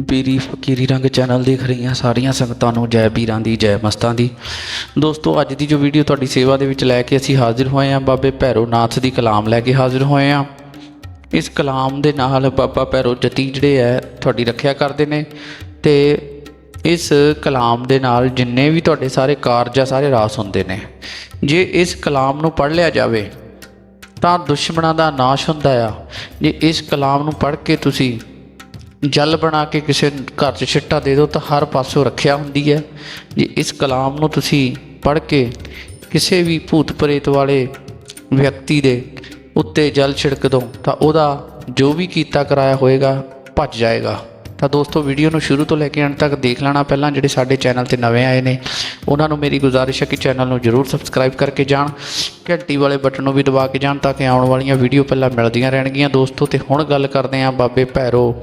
ਬੀਰੀ ਫਕੀਰੀ ਰੰਗ ਚੈਨਲ ਦੇਖ ਰਹੀਆਂ ਸਾਰੀਆਂ ਸੰਗਤਾਂ ਨੂੰ, ਜੈ ਬੀਰਾਂ ਦੀ, ਜੈ ਮਸਤਾਂ ਦੀ। ਦੋਸਤੋ, ਅੱਜ ਦੀ ਜੋ ਵੀਡੀਓ ਤੁਹਾਡੀ ਸੇਵਾ ਦੇ ਵਿੱਚ ਲੈ ਕੇ ਅਸੀਂ ਹਾਜ਼ਰ ਹੋਏ ਹਾਂ, ਬਾਬੇ ਭੈਰੋ ਨਾਥ ਦੀ ਕਲਾਮ ਲੈ ਕੇ ਹਾਜ਼ਰ ਹੋਏ ਹਾਂ। ਇਸ ਕਲਾਮ ਦੇ ਨਾਲ ਬਾਬਾ ਭੈਰੋ ਜਤੀ ਜਿਹੜੇ ਹੈ, ਤੁਹਾਡੀ ਰੱਖਿਆ ਕਰਦੇ ਨੇ ਤੇ ਇਸ ਕਲਾਮ ਦੇ ਨਾਲ ਜਿੰਨੇ ਵੀ ਤੁਹਾਡੇ ਸਾਰੇ ਕਾਰਜ ਆ ਸਾਰੇ ਰਾਸ ਹੁੰਦੇ ਨੇ, ਜੇ ਇਸ ਕਲਾਮ ਨੂੰ ਪੜ੍ਹ ਲਿਆ ਜਾਵੇ ਤਾਂ ਦੁਸ਼ਮਣਾਂ ਦਾ ਨਾਸ਼ ਹੁੰਦਾ ਆ। ਜੇ ਇਸ ਕਲਾਮ ਨੂੰ ਪੜ੍ਹ ਕੇ ਤੁਸੀਂ ਜਲ ਬਣਾ ਕੇ ਕਿਸੇ ਘਰ 'ਚ ਛਿੱਟਾ ਦੇ ਦਿਓ ਤਾਂ ਹਰ ਪਾਸੋਂ ਰੱਖਿਆ ਹੁੰਦੀ ਹੈ। ਜੇ ਇਸ ਕਲਾਮ ਨੂੰ ਤੁਸੀਂ ਪੜ੍ਹ ਕੇ ਕਿਸੇ ਵੀ ਭੂਤ ਪ੍ਰੇਤ ਵਾਲੇ ਵਿਅਕਤੀ ਦੇ ਉੱਤੇ ਜਲ ਛਿੜਕ ਦੋ ਤਾਂ ਉਹਦਾ ਜੋ ਵੀ ਕੀਤਾ ਕਰਾਇਆ ਹੋਏਗਾ ਭੱਜ ਜਾਏਗਾ। ਤਾਂ ਦੋਸਤੋ ਵੀਡੀਓ ਨੂੰ ਸ਼ੁਰੂ ਤੋਂ ਲੈ ਕੇ ਅੰਤ ਤੱਕ ਦੇਖ ਲੈਣਾ ਪਹਿਲਾਂ ਜਿਹੜੇ ਸਾਡੇ ਚੈਨਲ ਤੇ ਨਵੇਂ ਆਏ ਨੇ। ਉਹਨਾਂ ਨੂੰ ਮੇਰੀ ਗੁਜ਼ਾਰਿਸ਼ ਹੈ ਕਿ ਚੈਨਲ ਨੂੰ ਜਰੂਰ ਸਬਸਕ੍ਰਾਈਬ ਕਰਕੇ ਜਾਣ, ਘੰਟੀ ਵਾਲੇ ਬਟਨ ਨੂੰ ਵੀ ਦਬਾ ਕੇ ਜਾਣ ਤਾਂ ਕਿ ਆਉਣ ਵਾਲੀਆਂ ਵੀਡੀਓ ਪਹਿਲਾਂ ਮਿਲਦੀਆਂ ਰਹਿਣਗੀਆਂ। ਦੋਸਤੋ ਤੇ ਹੁਣ ਗੱਲ ਕਰਦੇ ਹਾਂ ਬਾਬੇ ਭੈਰੋ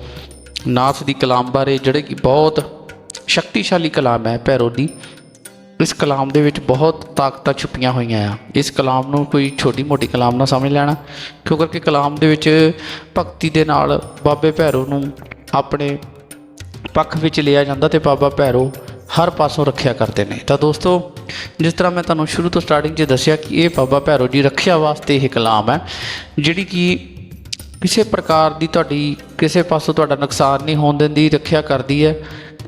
ਨਾਥ ਦੀ ਕਲਾਮ ਬਾਰੇ, ਜਿਹੜੇ ਕਿ ਬਹੁਤ ਸ਼ਕਤੀਸ਼ਾਲੀ ਕਲਾਮ ਹੈ ਭੈਰੋ ਦੀ। ਇਸ ਕਲਾਮ ਦੇ ਵਿੱਚ ਬਹੁਤ ਤਾਕਤਾਂ ਛੁਪੀਆਂ ਹੋਈਆਂ ਆ। ਇਸ ਕਲਾਮ ਨੂੰ ਕੋਈ ਛੋਟੀ ਮੋਟੀ ਕਲਾਮ ਨਾ ਸਮਝ ਲੈਣਾ, ਕਿਉਂਕਿ ਕਿ ਕਲਾਮ ਦੇ ਵਿੱਚ ਭਗਤੀ ਦੇ ਨਾਲ ਬਾਬੇ ਭੈਰੋ ਨੂੰ ਆਪਣੇ ਪੱਖ ਵਿੱਚ ਲਿਆ ਜਾਂਦਾ ਤੇ ਬਾਬਾ ਭੈਰੋ ਹਰ ਪਾਸੋਂ ਰੱਖਿਆ ਕਰਦੇ ਨੇ। ਤਾਂ ਦੋਸਤੋ, ਜਿਸ ਤਰ੍ਹਾਂ ਮੈਂ ਤੁਹਾਨੂੰ ਸ਼ੁਰੂ ਤੋਂ ਸਟਾਰਟਿੰਗ 'ਚ ਦੱਸਿਆ ਕਿ ਇਹ ਬਾਬਾ ਭੈਰੋ ਜੀ ਰੱਖਿਆ ਵਾਸਤੇ ਇਹ ਕਲਾਮ ਹੈ, ਜਿਹੜੀ ਕਿ ਕਿਸੇ ਪ੍ਰਕਾਰ ਦੀ ਤੁਹਾਡੀ, ਕਿਸੇ ਪਾਸੋਂ ਤੁਹਾਡਾ ਨੁਕਸਾਨ ਨਹੀਂ ਹੋਣ ਦਿੰਦੀ, ਰੱਖਿਆ ਕਰਦੀ ਹੈ।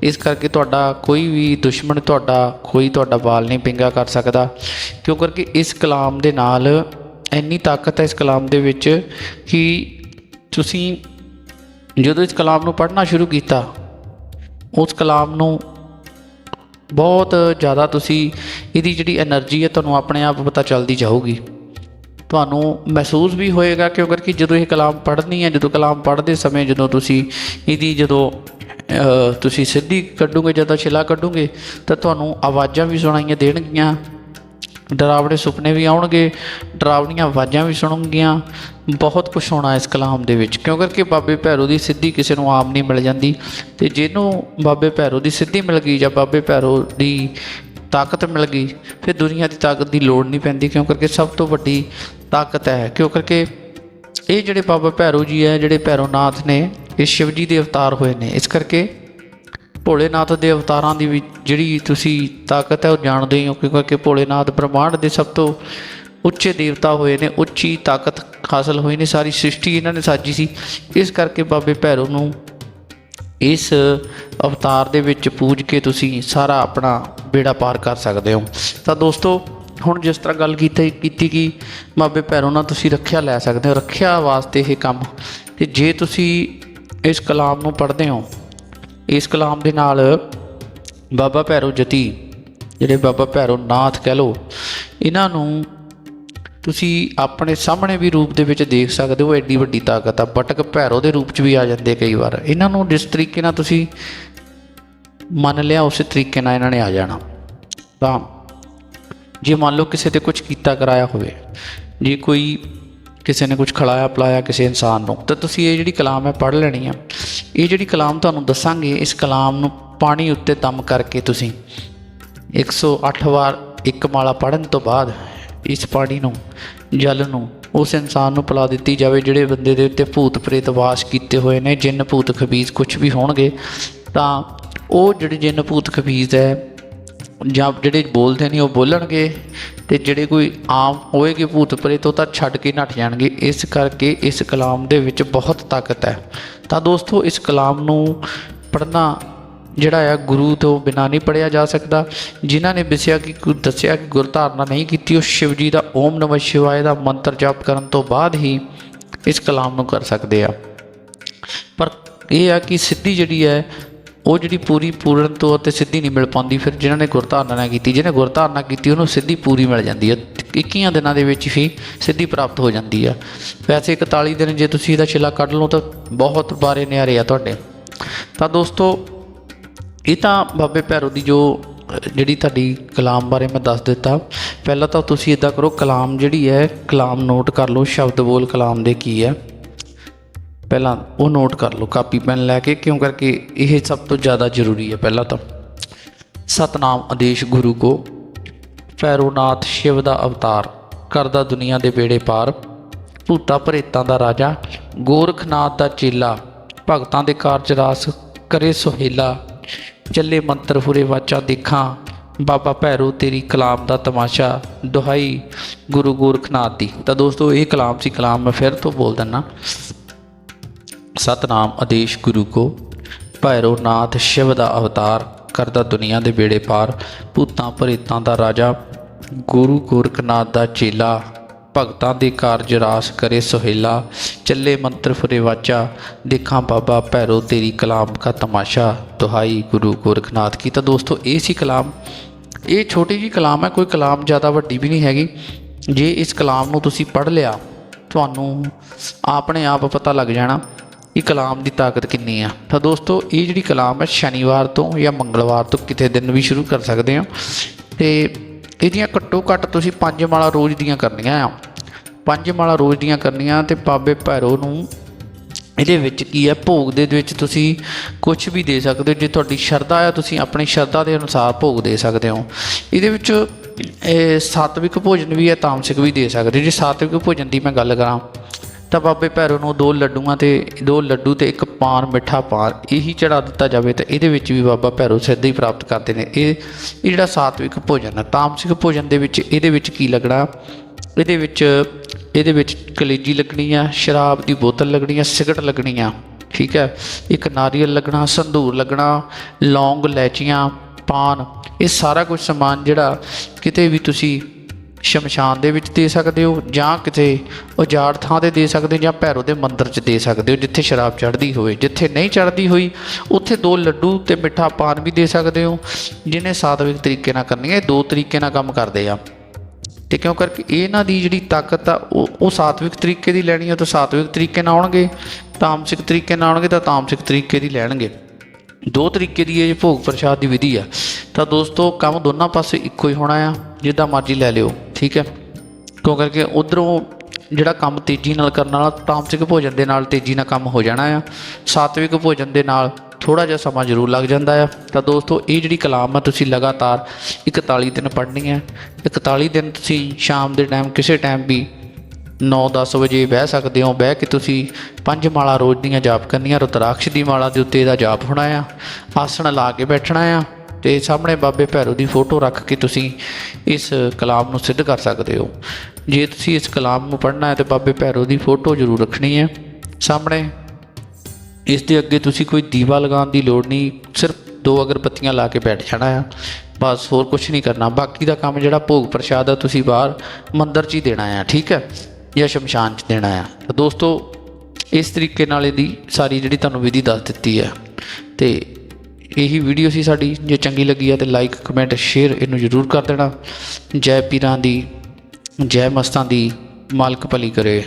ਇਸ ਕਰਕੇ ਤੁਹਾਡਾ ਕੋਈ ਵੀ ਦੁਸ਼ਮਣ ਤੁਹਾਡਾ, ਕੋਈ ਤੁਹਾਡਾ ਵਾਲ ਨਹੀਂ ਪਿੰਗਾ ਕਰ ਸਕਦਾ। ਕਿਉਂ ਕਰਕੇ ਇਸ ਕਲਾਮ ਦੇ ਨਾਲ ਇੰਨੀ ਤਾਕਤ ਹੈ ਇਸ ਕਲਾਮ ਦੇ ਵਿੱਚ ਕਿ ਤੁਸੀਂ ਜਦੋਂ ਇਸ ਕਲਾਮ ਨੂੰ ਪੜ੍ਹਨਾ ਸ਼ੁਰੂ ਕੀਤਾ, ਉਸ ਕਲਾਮ ਨੂੰ ਬਹੁਤ ਜ਼ਿਆਦਾ ਤੁਸੀਂ ਇਹਦੀ ਜਿਹੜੀ એનર્ਜੀ ਹੈ ਤੁਹਾਨੂੰ ਆਪਣੇ ਆਪ ਪਤਾ ਚੱਲਦੀ ਜਾਊਗੀ। ਤੁਹਾਨੂੰ ਮਹਿਸੂਸ ਵੀ ਹੋਏਗਾ ਕਿ ਅਗਰ ਕਿ ਜਦੋਂ ਇਹ ਕਲਾਮ ਪੜ੍ਹਨੀ ਹੈ, ਜਦੋਂ ਕਲਾਮ ਪੜ੍ਹਦੇ ਸਮੇਂ ਜਦੋਂ ਤੁਸੀਂ ਇਹਦੀ ਜਦੋਂ ਤੁਸੀਂ ਸਿੱਧੀ ਕੱਢੋਗੇ ਜਾਂ ਤਾਂ ਛਿਲਾ ਕੱਢੋਗੇ, ਤਾਂ ਤੁਹਾਨੂੰ ਆਵਾਜ਼ਾਂ ਵੀ ਸੁਣਾਈਆਂ ਦੇਣਗੀਆਂ। ਡਰਾਵਣੇ ਸੁਪਨੇ ਵੀ ਆਉਣਗੇ, ਡਰਾਵਣੀਆਂ ਆਵਾਜ਼ਾਂ ਵੀ ਸੁਣਨਗੀਆਂ। ਬਹੁਤ ਕੁਝ ਹੋਣਾ ਇਸ ਕਲਾਮ ਦੇ ਵਿੱਚ। ਕਿਉਂ ਕਰਕੇ ਬਾਬੇ ਭੈਰੋ ਦੀ ਸਿੱਧੀ ਕਿਸੇ ਨੂੰ ਆਮ ਨਹੀਂ ਮਿਲ ਜਾਂਦੀ? ਤੇ ਜਿਹਨੂੰ ਬਾਬੇ ਭੈਰੋ ਦੀ ਸਿੱਧੀ ਮਿਲ ਗਈ ਜਾਂ ਬਾਬੇ ਭੈਰੋ ਦੀ ਤਾਕਤ ਮਿਲ ਗਈ, ਫਿਰ ਦੁਨੀਆ ਦੀ ਤਾਕਤ ਦੀ ਲੋੜ ਨਹੀਂ ਪੈਂਦੀ। ਕਿਉਂ ਕਰਕੇ ਸਭ ਤੋਂ ਵੱਡੀ ਤਾਕਤ ਹੈ। ਕਿਉਂ ਕਰਕੇ ਇਹ ਜਿਹੜੇ ਬਾਬਾ ਭੈਰੋ ਜੀ ਹੈ, ਜਿਹੜੇ ਭੈਰੋਨਾਥ ਨੇ, ਇਹ ਸ਼ਿਵ ਜੀ ਦੇ ਅਵਤਾਰ ਹੋਏ ਨੇ। ਇਸ ਕਰਕੇ ਭੋਲੇਨਾਥ ਦੇ ਅਵਤਾਰਾਂ ਦੀ ਵੀ ਜਿਹੜੀ ਤੁਸੀਂ ਤਾਕਤ ਹੈ ਉਹ ਜਾਣਦੇ ਹੀ ਹੋ, ਕਿਉਂਕਿ ਭੋਲੇਨਾਥ ਬ੍ਰਹਮਾਂਡ ਦੇ ਸਭ ਤੋਂ ਉੱਚੇ ਦੇਵਤਾ ਹੋਏ ਨੇ, ਉੱਚੀ ਤਾਕਤ ਹਾਸਲ ਹੋਈ ਨੇ, ਸਾਰੀ ਸ੍ਰਿਸ਼ਟੀ ਇਹਨਾਂ ਨੇ ਸਾਜੀ ਸੀ। ਇਸ ਕਰਕੇ ਬਾਬੇ ਭੈਰੋ ਨੂੰ ਇਸ ਅਵਤਾਰ ਦੇ ਵਿੱਚ ਪੂਜ ਕੇ ਤੁਸੀਂ ਸਾਰਾ ਆਪਣਾ ਬੇੜਾ ਪਾਰ ਕਰ ਸਕਦੇ ਹੋ। ਤਾਂ ਦੋਸਤੋ, ਹੁਣ ਜਿਸ ਤਰ੍ਹਾਂ ਗੱਲ ਕੀਤੀ ਕੀਤੀ ਕਿ ਬਾਬੇ ਭੈਰੋ ਨਾਲ ਤੁਸੀਂ ਰੱਖਿਆ ਲੈ ਸਕਦੇ ਹੋ, ਰੱਖਿਆ ਵਾਸਤੇ ਇਹ ਕੰਮ। ਤੇ ਜੇ ਤੁਸੀਂ ਇਸ ਕਲਾਮ ਨੂੰ ਪੜ੍ਹਦੇ ਹੋ ਇਸ ਕਲਾਮ ਦੇ ਨਾਲ ਬਾਬਾ ਭੈਰੋ ਜਤੀ, ਜਿਹੜੇ ਬਾਬਾ ਭੈਰੋ ਨਾਥ ਕਹਿ ਲੋ ਇਹਨਾਂ ਨੂੰ ਤੁਸੀਂ ਆਪਣੇ ਸਾਹਮਣੇ ਵੀ ਰੂਪ ਦੇ ਵਿੱਚ ਦੇਖ ਸਕਦੇ ਹੋ, ਐਡੀ ਵੱਡੀ ਤਾਕਤ ਆ। ਬਟਕ ਭੈਰੋ ਦੇ ਰੂਪ 'ਚ ਵੀ ਆ ਜਾਂਦੇ ਕਈ ਵਾਰ। ਇਹਨਾਂ ਨੂੰ ਜਿਸ ਤਰੀਕੇ ਨਾਲ ਤੁਸੀਂ ਮੰਨ ਲਿਆ, ਉਸੇ ਤਰੀਕੇ ਨਾਲ ਇਹਨਾਂ ਨੇ ਆ ਜਾਣਾ। ਤਾਂ ਜੇ ਮੰਨ ਲਓ ਕਿਸੇ ਤੇ ਕੁਝ ਕੀਤਾ ਕਰਾਇਆ ਹੋਵੇ, ਜੇ ਕੋਈ ਕਿਸੇ ਨੇ ਕੁਝ ਖਿਲਾਇਆ ਪਿਲਾਇਆ ਕਿਸੇ ਇਨਸਾਨ ਨੂੰ, ਤਾਂ ਤੁਸੀਂ ਇਹ ਜਿਹੜੀ ਕਲਾਮ ਹੈ ਪੜ੍ਹ ਲੈਣੀ ਆ। ਇਹ ਜਿਹੜੀ ਕਲਾਮ ਤੁਹਾਨੂੰ ਦੱਸਾਂਗੇ, ਇਸ ਕਲਾਮ ਨੂੰ ਪਾਣੀ ਉੱਤੇ ਦਮ ਕਰਕੇ ਤੁਸੀਂ 108 ਵਾਰ ਇੱਕ ਮਾਲਾ ਪੜਨ ਤੋਂ ਬਾਅਦ ਇਸ ਪਾਣੀ ਨੂੰ, ਜਲ ਨੂੰ, ਉਸ ਇਨਸਾਨ ਨੂੰ ਪਿਲਾ ਦਿੱਤੀ ਜਾਵੇ ਜਿਹੜੇ ਬੰਦੇ ਦੇ ਉੱਤੇ ਭੂਤ ਪ੍ਰੇਤ ਵਾਸ ਕੀਤੇ ਹੋਏ ਨੇ, ਜਿੰਨ ਭੂਤ ਖਬੀਜ਼ ਕੁਝ ਵੀ ਹੋਣਗੇ, ਤਾਂ ਉਹ ਜਿਹੜੇ ਜਿੰਨ ਭੂਤ ਖਬੀਜ਼ ਹੈ ਜਾਂ ਜਿਹੜੇ ਬੋਲਦੇ ਨਹੀਂ ਉਹ ਬੋਲਣਗੇ ਤੇ ਜਿਹੜੇ ਕੋਈ ਆਮ ਹੋਏਗੇ ਭੂਤ ਪ੍ਰੇਤ, ਉਹ ਤਾਂ ਛੱਡ ਕੇ ਨੱਠ ਜਾਣਗੇ। ਇਸ ਕਰਕੇ ਇਸ ਕਲਾਮ ਦੇ ਵਿੱਚ ਬਹੁਤ ਤਾਕਤ ਹੈ। ਤਾਂ ਦੋਸਤੋ, ਇਸ ਕਲਾਮ ਨੂੰ ਪੜ੍ਹਨਾ ਜਿਹੜਾ ਆ, ਗੁਰੂ ਤੋਂ ਬਿਨਾਂ ਨਹੀਂ ਪੜਿਆ ਜਾ ਸਕਦਾ। ਜਿਨ੍ਹਾਂ ਨੇ ਵਿਸਿਆ ਕਿ ਗੁ- ਦੱਸਿਆ ਕਿ ਗੁਰਧਾਰਨਾ ਨਹੀਂ ਕੀਤੀ, ਉਹ ਸ਼ਿਵ ਜੀ ਦਾ ਓਮ ਨਮঃ ਸ਼ਿਵਾਏ ਦਾ ਮੰਤਰ ਜਪ ਕਰਨ ਤੋਂ ਬਾਅਦ ਹੀ ਇਸ ਕਲਾਮ ਨੂੰ ਕਰ ਸਕਦੇ ਆ। ਪਰ ਇਹ ਆ ਕਿ ਸਿੱਧੀ ਜਿਹੜੀ ਹੈ ਉਹ ਜਿਹੜੀ ਪੂਰੀ ਪੂਰਨ ਤੌਰ ਤੇ ਸਿੱਧੀ ਨਹੀਂ ਮਿਲ ਪਾਉਂਦੀ, ਫਿਰ ਜਿਨ੍ਹਾਂ ਨੇ ਗੁਰਧਾਰਨਾ ਨਾ ਕੀਤੀ, ਜਿਹਨੇ ਗੁਰਧਾਰਨਾ ਕੀਤੀ, ਉਹਨੂੰ ਸਿੱਧੀ ਪੂਰੀ ਮਿਲ ਜਾਂਦੀ ਹੈ। 21 ਦਿਨਾਂ ਦੇ ਵਿੱਚ ਹੀ ਸਿੱਧੀ ਪ੍ਰਾਪਤ ਹੋ ਜਾਂਦੀ ਆ। ਵੈਸੇ 41 ਦਿਨ ਜੇ ਤੁਸੀਂ ਇਹਦਾ ਛਿਲਾ ਕੱਢ ਲਓ ਤਾਂ ਬਹੁਤ ਬਾਰੇ ਨਿਆਰੇ ਆ ਤੁਹਾਡੇ। ਤਾਂ ਦੋਸਤੋ, ਇਹ ਤਾਂ ਬਾਬੇ ਭੈਰੋ ਦੀ ਜੋ, ਜਿਹੜੀ ਤੁਹਾਡੀ ਕਲਾਮ ਬਾਰੇ ਮੈਂ ਦੱਸ ਦਿੱਤਾ। ਪਹਿਲਾਂ ਤਾਂ ਤੁਸੀਂ ਇਦਾਂ ਕਰੋ, ਕਲਾਮ ਜਿਹੜੀ ਹੈ, ਕਲਾਮ ਨੋਟ ਕਰ ਲਓ, ਸ਼ਬਦ ਬੋਲ ਕਲਾਮ ਦੇ ਕੀ ਹੈ। ਪਹਿਲਾਂ ਉਹ ਨੋਟ ਕਰ ਲਓ, ਕਾਪੀ ਪੈਨ ਲੈ ਕੇ, ਕਿਉਂ ਕਰਕੇ ਇਹ ਸਭ ਤੋਂ ਜ਼ਿਆਦਾ ਜ਼ਰੂਰੀ ਹੈ ਪਹਿਲਾਂ ਤਾਂ। ਸਤਨਾਮ ਆਦੇਸ਼ ਗੁਰੂ ਕੋ ਭੈਰੋਨਾਥ ਸ਼ਿਵ ਦਾ ਅਵਤਾਰ ਕਰਦਾ ਦੁਨੀਆ ਦੇ ਬੇੜੇ ਪਾਰ, ਭੂਤਾ ਭਰੇਤਾਂ ਦਾ ਰਾਜਾ, ਗੋਰਖਨਾਥ ਦਾ ਚੇਲਾ, ਭਗਤਾਂ ਦੇ ਕਾਰਜ ਰਾਸ, ਕਰੇ ਸੁਹੇਲਾ, ਚੱਲੇ ਮੰਤਰ ਫੁਰੇ ਵਾਚਾ ਦੇਖਾਂ, ਬਾਬਾ ਭੈਰੋ ਤੇਰੀ ਕਲਾਮ ਦਾ ਤਮਾਸ਼ਾ, ਦੁਹਾਈ ਗੁਰੂ ਗੋਰਖਨਾਥ ਦੀ। ਤਾਂ ਦੋਸਤੋ, ਇਹ ਕਲਾਮ ਸੀ, ਕਲਾਮ ਮੈਂ ਫਿਰ ਤੋਂ ਬੋਲ ਦਿੰਨਾ। ਸਤਨਾਮ ਆਦੇਸ਼ ਗੁਰੂ ਕੋ। ਭੈਰੋ ਨਾਥ ਸ਼ਿਵ ਦਾ ਅਵਤਾਰ ਕਰਦਾ ਦੁਨੀਆ ਦੇ ਬੇੜੇ ਪਾਰ। ਭੂਤਾਂ ਪ੍ਰੇਤਾਂ ਦਾ ਰਾਜਾ। ਗੁਰੂ ਗੋਰਖਨਾਥ ਦਾ ਚੇਲਾ। ਭਗਤਾਂ ਦੇ ਕਾਰਜ ਰਾਸ ਕਰੇ ਸੁਹੇਲਾ। ਚੱਲੇ ਮੰਤਰ ਫੁਰੇ ਵਾਚਾ। ਦੇਖਾਂ ਬਾਬਾ ਭੈਰੋ ਤੇਰੀ ਕਲਾਮ ਕਾ ਤਮਾਸ਼ਾ। ਦੁਹਾਈ ਗੁਰੂ ਗੋਰਖਨਾਥ ਕੀ। ਤਾਂ ਦੋਸਤੋ, ਇਹ ਸੀ ਕਲਾਮ। ਇਹ ਛੋਟੀ ਜੀ ਕਲਾਮ ਹੈ, ਕੋਈ ਕਲਾਮ ਜ਼ਿਆਦਾ ਵੱਡੀ ਵੀ ਨਹੀਂ ਹੈਗੀ। ਜੇ ਇਸ ਕਲਾਮ ਨੂੰ ਤੁਸੀਂ ਪੜ੍ਹ ਲਿਆ, ਤੁਹਾਨੂੰ ਆਪਣੇ ਆਪ ਪਤਾ ਲੱਗ ਜਾਣਾ। ਇਹ ਕਲਾਮ ਦੀ ਤਾਕਤ ਕਿੰਨੀ ਆ? ਤਾਂ ਦੋਸਤੋ, ਇਹ ਜਿਹੜੀ ਕਲਾਮ ਹੈ, ਸ਼ਨੀਵਾਰ ਤੋਂ ਜਾਂ ਮੰਗਲਵਾਰ ਤੋਂ ਕਿਤੇ ਦਿਨ ਵੀ ਸ਼ੁਰੂ ਕਰ ਸਕਦੇ ਹੋ। ਤੇ ਇਹਦੀਆਂ ਘੱਟੋ ਘੱਟ ਤੁਸੀਂ ਪੰਜ ਮਾਲਾ ਰੋਜ਼ ਦੀਆਂ ਕਰਨੀਆਂ ਆ। ਪੰਜ ਮਾਲਾ ਰੋਜ਼ ਦੀਆਂ ਕਰਨੀਆਂ ਤੇ ਬਾਬੇ ਭੈਰੋ ਨੂੰ ਇਹਦੇ ਵਿੱਚ ਕੀ ਹੈ ਭੋਗ ਦੇ ਵਿੱਚ ਤੁਸੀਂ ਕੁਝ ਵੀ ਦੇ ਸਕਦੇ ਹੋ। ਜੇ ਤੁਹਾਡੀ ਸ਼ਰਧਾ ਆ, ਤੁਸੀਂ ਆਪਣੀ ਸ਼ਰਧਾ ਦੇ ਅਨੁਸਾਰ ਭੋਗ ਦੇ ਸਕਦੇ ਹੋ। ਇਹਦੇ ਵਿੱਚ ਸਾਤਵਿਕ ਭੋਜਨ ਵੀ ਹੈ ਤਾਮਸਿਕ ਵੀ ਦੇ ਸਕਦੇ ਜੇ ਸਾਤਵਿਕ ਭੋਜਨ ਦੀ ਮੈਂ ਗੱਲ ਕਰਾਂ ਤਾਂ ਬਾਬੇ ਭੈਰੋ ਨੂੰ ਦੋ ਲੱਡੂਆਂ ਤੇ, ਦੋ ਲੱਡੂ ਤੇ ਇੱਕ ਪਾਨ, ਮਿੱਠਾ ਪਾਨ ਇਹੀ ਚੜਾ ਦਿੱਤਾ ਜਾਵੇ ਤਾਂ ਇਹਦੇ ਵਿੱਚ ਵੀ ਬਾਬਾ ਭੈਰੋ ਸਿੱਧ ਹੀ ਪ੍ਰਾਪਤ ਕਰਦੇ ਨੇ। ਇਹ ਇਹ ਜਿਹੜਾ ਸਾਤਵਿਕ ਭੋਜਨ ਹੈ, ਤਾਮਸਿਕ ਭੋਜਨ ਦੇ ਵਿੱਚ ਇਹਦੇ ਵਿੱਚ ਕੀ ਲੱਗਣਾ? ਇਹਦੇ ਵਿੱਚ ਇਹਦੇ ਵਿੱਚ ਕਲੇਜੀ ਲੱਗਣੀ ਆ, ਸ਼ਰਾਬ ਦੀ ਬੋਤਲ ਲੱਗਣੀ ਆ, ਸਿਗਰਟ ਲੱਗਣੀ ਆ, ਠੀਕ ਹੈ? ਇੱਕ ਨਾਰੀਅਲ ਲੱਗਣਾ, ਸੰਧੂਰ ਲੱਗਣਾ, ਲੌਂਗ, ਲੈਚੀਆਂ, ਪਾਨ, ਇਹ ਸਾਰਾ ਕੁਝ ਸਮਾਨ ਜਿਹੜਾ ਕਿਤੇ ਵੀ ਤੁਸੀਂ ਸ਼ਮਸ਼ਾਨ ਦੇ ਵਿੱਚ ਦੇ ਸਕਦੇ ਹੋ ਜਾਂ ਕਿਤੇ ਉਜਾੜ ਥਾਂ ਤੇ ਦੇ ਸਕਦੇ ਹੋ ਜਾਂ ਭੈਰੋ ਦੇ ਮੰਦਿਰ 'ਚ ਦੇ ਸਕਦੇ ਹੋ, ਜਿੱਥੇ ਸ਼ਰਾਬ ਚੜ੍ਹਦੀ ਹੋਵੇ। ਜਿੱਥੇ ਨਹੀਂ ਚੜ੍ਹਦੀ ਹੋਈ, ਉੱਥੇ ਦੋ ਲੱਡੂ ਤੇ ਮਿੱਠਾ ਪਾਨ ਵੀ ਦੇ ਸਕਦੇ ਹੋ, ਜਿਹਨੇ ਸਾਤਵਿਕ ਤਰੀਕੇ ਨਾਲ ਕਰਨੀ ਹੈ ਦੋ ਤਰੀਕੇ ਨਾਲ ਕੰਮ ਕਰਦੇ ਆ। ਤੇ ਕਿਉਂ ਕਰਕੇ? ਇਹਨਾਂ ਦੀ ਜਿਹੜੀ ਤਾਕਤ ਆ, ਉਹ ਉਹ ਸਾਤਵਿਕ ਤਰੀਕੇ ਦੀ ਲੈਣੀ ਹੈ ਤਾਂ ਸਾਤਵਿਕ ਤਰੀਕੇ ਨਾਲ ਆਉਣਗੇ, ਤਾਮਸਿਕ ਤਰੀਕੇ ਨਾਲ ਆਉਣਗੇ, ਤਾਂ ਤਾਮਸਿਕ ਤਰੀਕੇ ਦੀ ਲੈਣਗੇ। ਦੋ ਤਰੀਕੇ ਦੀ ਇਹ ਭੋਗ ਪ੍ਰਸ਼ਾਦ ਦੀ ਵਿਧੀ ਆ। ਤਾਂ ਦੋਸਤੋ, ਕੰਮ ਦੋਨਾਂ ਪਾਸੇ ਇੱਕੋ ਹੀ ਹੋਣਾ ਆ, ਜਿੱਦਾਂ ਮਰਜ਼ੀ ਲੈ ਲਿਓ। ਠੀਕ ਹੈ। ਕਿਉਂ ਕਰਕੇ ਉਧਰੋਂ ਜਿਹੜਾ ਕੰਮ ਤੇਜ਼ੀ ਨਾਲ ਕਰਨ ਵਾਲਾ, ਤਾਮਸਿਕ ਭੋਜਨ ਦੇ ਨਾਲ ਤੇਜ਼ੀ ਨਾਲ ਕੰਮ ਹੋ ਜਾਣਾ ਆ। ਸਾਤਵਿਕ ਭੋਜਨ ਦੇ ਨਾਲ ਥੋੜਾ ਜਿਹਾ ਸਮਾਂ ਜ਼ਰੂਰ ਲੱਗ ਜਾਂਦਾ ਆ। ਤਾਂ ਦੋਸਤੋ, ਇਹ ਜਿਹੜੀ ਕਲਾਮ ਆ, ਤੁਸੀਂ ਲਗਾਤਾਰ 41 ਦਿਨ ਪੜ੍ਹਨੀ ਹੈ। 41 ਦਿਨ ਤੁਸੀਂ ਸ਼ਾਮ ਦੇ ਟਾਈਮ ਕਿਸੇ ਟਾਈਮ ਵੀ 9-10 ਵਜੇ ਬਹਿ ਸਕਦੇ ਹੋ। ਬਹਿ ਕੇ ਤੁਸੀਂ ਪੰਜ ਮਾਲਾ ਰੋਜ਼ ਦੀਆਂ ਜਾਪ ਕਰਨੀਆਂ, ਰੁਤਰਾਕਸ਼ ਦੀ ਮਾਲਾ ਦੇ ਉੱਤੇ ਇਹਦਾ ਜਾਪ ਹੋਣਾ ਆ। ਆਸਣ ਲਾ ਕੇ ਬੈਠਣਾ ਆ। ਤੇ ਸਾਹਮਣੇ ਬਾਬੇ ਭੈਰੋ ਦੀ ਫੋਟੋ ਰੱਖ ਕੇ ਤੁਸੀਂ ਇਸ ਕਲਾਮ ਨੂੰ ਸਿੱਧ ਕਰ ਸਕਦੇ ਹੋ। ਜੇ ਤੁਸੀਂ ਇਸ ਕਲਾਮ ਨੂੰ ਪੜ੍ਹਨਾ ਹੈ ਤੇ ਬਾਬੇ ਭੈਰੋ ਦੀ ਫੋਟੋ ਜ਼ਰੂਰ ਰੱਖਣੀ ਹੈ। ਸਾਹਮਣੇ ਇਸ ਦੇ ਅੱਗੇ ਤੁਸੀਂ ਕੋਈ ਦੀਵਾ ਲਗਾਉਣ ਦੀ ਲੋੜ ਨਹੀਂ, ਸਿਰਫ ਦੋ ਅਗਰਬੱਤੀਆਂ ਲਾ ਕੇ ਬੈਠ ਜਾਣਾ ਆ। ਬਸ ਹੋਰ ਕੁਝ ਨਹੀਂ ਕਰਨਾ। ਬਾਕੀ ਦਾ ਕੰਮ ਜਿਹੜਾ ਭੋਗ ਪ੍ਰਸ਼ਾਦ ਆ, ਤੁਸੀਂ ਬਾਹਰ ਮੰਦਰ 'ਚ ਹੀ ਦੇਣਾ ਆ, ਠੀਕ ਹੈ? ਜਾਂ ਸ਼ਮਸ਼ਾਨ 'ਚ ਦੇਣਾ ਆ। ਤਾਂ ਦੋਸਤੋ, ਇਸ ਤਰੀਕੇ ਨਾਲ ਇਹਦੀ ਸਾਰੀ ਜਿਹੜੀ ਤੁਹਾਨੂੰ ਵਿਧੀ ਦੱਸ ਦਿੱਤੀ ਹੈ। ਤੇ ਇਹੀ ਵੀਡੀਓ ਸੀ ਸਾਡੀ, ਜੇ ਚੰਗੀ ਲੱਗੀ ਆ ਤੇ ਲਾਈਕ ਕਮੈਂਟ ਸ਼ੇਅਰ ਇਹਨੂੰ ਜ਼ਰੂਰ ਕਰ ਦੇਣਾ। ਜੈ ਪੀਰਾਂ ਦੀ, ਜੈ ਮਸਤਾਂ ਦੀ ਮਾਲਕ ਭਲੀ ਕਰੇ।